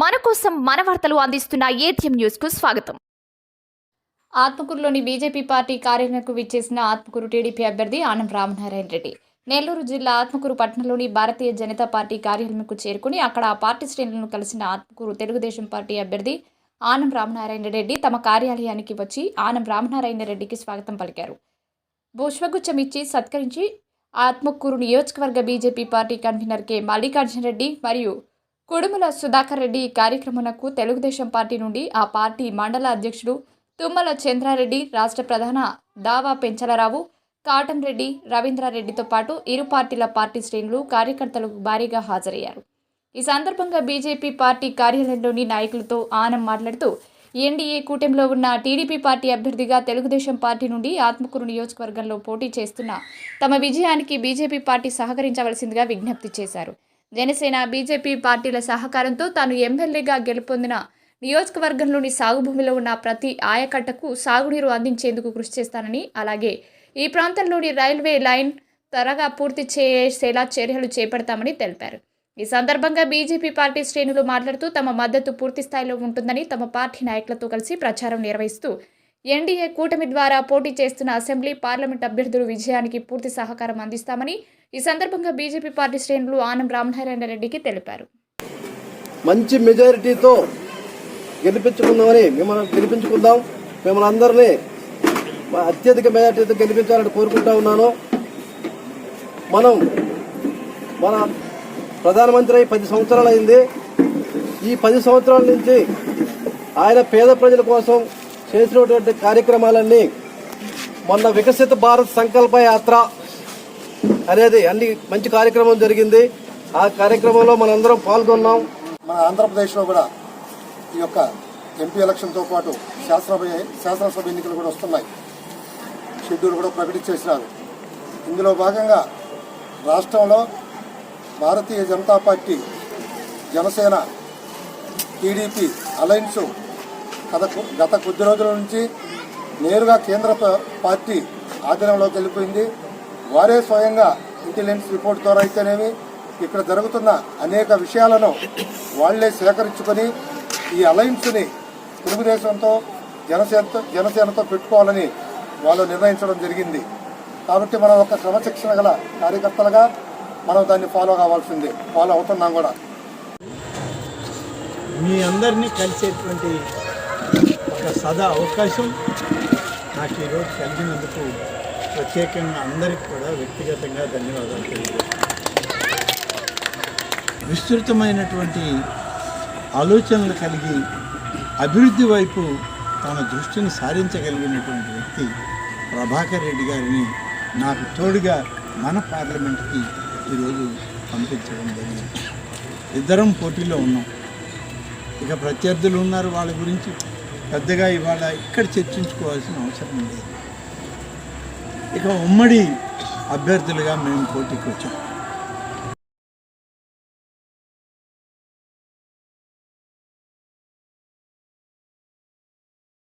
మన కోసం మన వార్తలు అందిస్తున్న ఏటీఎం న్యూస్కు స్వాగతం. ఆత్మకూరులోని బీజేపీ పార్టీ కార్యాలయంకు విచ్చేసిన ఆత్మకూరు టీడీపీ అభ్యర్థి ఆనం రామనారాయణ రెడ్డి. నెల్లూరు జిల్లా ఆత్మకూరు పట్టణంలోని భారతీయ జనతా పార్టీ కార్యాలయంకు చేరుకుని అక్కడ ఆ పార్టీ శ్రేణులను కలిసిన ఆత్మకూరు తెలుగుదేశం పార్టీ అభ్యర్థి ఆనం రామనారాయణ రెడ్డి తమ కార్యాలయానికి వచ్చి ఆనం రామనారాయణ రెడ్డికి స్వాగతం పలికారు. పుష్పగుచ్చం ఇచ్చి సత్కరించి ఆత్మకూరు నియోజకవర్గ BJP party convener K. Mallikarjuna Reddy మరియు కుడుముల సుధాకర్ రెడ్డి ఈ తెలుగుదేశం పార్టీ నుండి ఆ పార్టీ మండల అధ్యక్షుడు తుమ్మల చంద్రారెడ్డి రాష్ట్ర ప్రధాన దావా పెంచలరావు కాటంరెడ్డి రవీంద్రారెడ్డితో పాటు ఇరు పార్టీల పార్టీ శ్రేణులు కార్యకర్తలకు భారీగా హాజరయ్యారు. ఈ సందర్భంగా బీజేపీ పార్టీ కార్యాలయంలోని నాయకులతో ఆనం మాట్లాడుతూ ఎన్డీఏ కూటమిలో ఉన్న టీడీపీ పార్టీ అభ్యర్థిగా తెలుగుదేశం పార్టీ నుండి ఆత్మకూరు నియోజకవర్గంలో పోటీ చేస్తున్న తమ విజయానికి బీజేపీ పార్టీ సహకరించవలసిందిగా విజ్ఞప్తి చేశారు. జనసేన బీజేపీ పార్టీల సహకారంతో తాను ఎమ్మెల్యేగా గెలుపొందిన నియోజకవర్గంలోని సాగు భూమిలో ఉన్న ప్రతి ఆయకట్టకు సాగునీరు అందించేందుకు కృషి చేస్తానని అలాగే ఈ ప్రాంతంలోని రైల్వే లైన్ త్వరగా పూర్తి చేసేలా చర్యలు చేపడతామని తెలిపారు. ఈ సందర్భంగా బీజేపీ పార్టీ శ్రేణులు మాట్లాడుతూ తమ మద్దతు పూర్తి స్థాయిలో ఉంటుందని తమ పార్టీ నాయకులతో కలిసి ప్రచారం నిర్వహిస్తూ ఎన్డీఏ కూటమి ద్వారా పోటీ చేస్తున్న అసెంబ్లీ పార్లమెంట్ అభ్యర్థుల విజయానికి పూర్తి సహకారం అందిస్తామని ఈ సందర్భంగా బీజేపీ పార్టీ శ్రేణులు ఆనం రామనారాయణ రెడ్డికి తెలిపారు. మంచి మెజారిటీతో గెలిపించుకుందామని మిమ్మల్ని గెలిపించుకుందాం. మిమ్మల్ని అందరినీ అత్యధిక మెజారిటీతో గెలిపించాలని కోరుకుంటా ఉన్నాను. మనం మన ప్రధానమంత్రి అయి పది సంవత్సరాలు అయింది ఈ పది సంవత్సరాల నుంచి ఆయన పేద ప్రజల కోసం చేసినటువంటి కార్యక్రమాలన్నీ మొన్న వికసిత భారత్ సంకల్ప యాత్ర అనేది అన్ని మంచి కార్యక్రమం జరిగింది. ఆ కార్యక్రమంలో మనందరం పాల్గొన్నాం. మన ఆంధ్రప్రదేశ్లో కూడా ఈ యొక్క ఎంపీ ఎలక్షన్తో పాటు శాసనసభ శాసనసభ ఎన్నికలు కూడా వస్తున్నాయి. షెడ్యూల్ కూడా ప్రకటించేసినారు. ఇందులో భాగంగా రాష్ట్రంలో Bharatiya Janata party Janasena TDP alliance గత గత కొద్ది రోజుల నుంచి నేరుగా కేంద్ర పార్టీ ఆధీనంలోకి వెళ్ళిపోయింది. వారే స్వయంగా ఇంటెలిజెన్స్ రిపోర్ట్ ద్వారా అయితేనేమి ఇక్కడ జరుగుతున్న అనేక విషయాలను వాళ్ళే సేకరించుకొని ఈ అలయన్స్ని తెలుగుదేశంతో జనసేనతో జనసేనతో పెట్టుకోవాలని వాళ్ళు నిర్ణయించడం జరిగింది. కాబట్టి మనం ఒక క్రమశిక్షణ గల కార్యకర్తలుగా మనం దాన్ని ఫాలో కావాల్సిందే. ఫాలో అవుతున్నాం కూడా. మీ అందరినీ కలిసేటువంటి ఒక సదా అవకాశం నాకు ఈరోజు కలిగినందుకు ప్రత్యేకంగా అందరికీ కూడా వ్యక్తిగతంగా ధన్యవాదాలు తెలియజేస్తాను విస్తృతమైనటువంటి ఆలోచనలు కలిగి అభివృద్ధి వైపు తన దృష్టిని సారించగలిగినటువంటి వ్యక్తి ప్రభాకర్ రెడ్డి గారిని నాకు తోడుగా మన పార్లమెంట్కి ఈరోజు పంపించడం జరిగింది. ఇద్దరం పోటీలో ఉన్నాం. ఇక ప్రత్యర్థులు ఉన్నారు వాళ్ళ గురించి పెద్దగా ఇవాళ ఇక్కడ చర్చించుకోవాల్సిన అవసరం లేదు. ఇక ఉమ్మడి అభ్యర్థులుగా మేము పోటీకి వచ్చాం.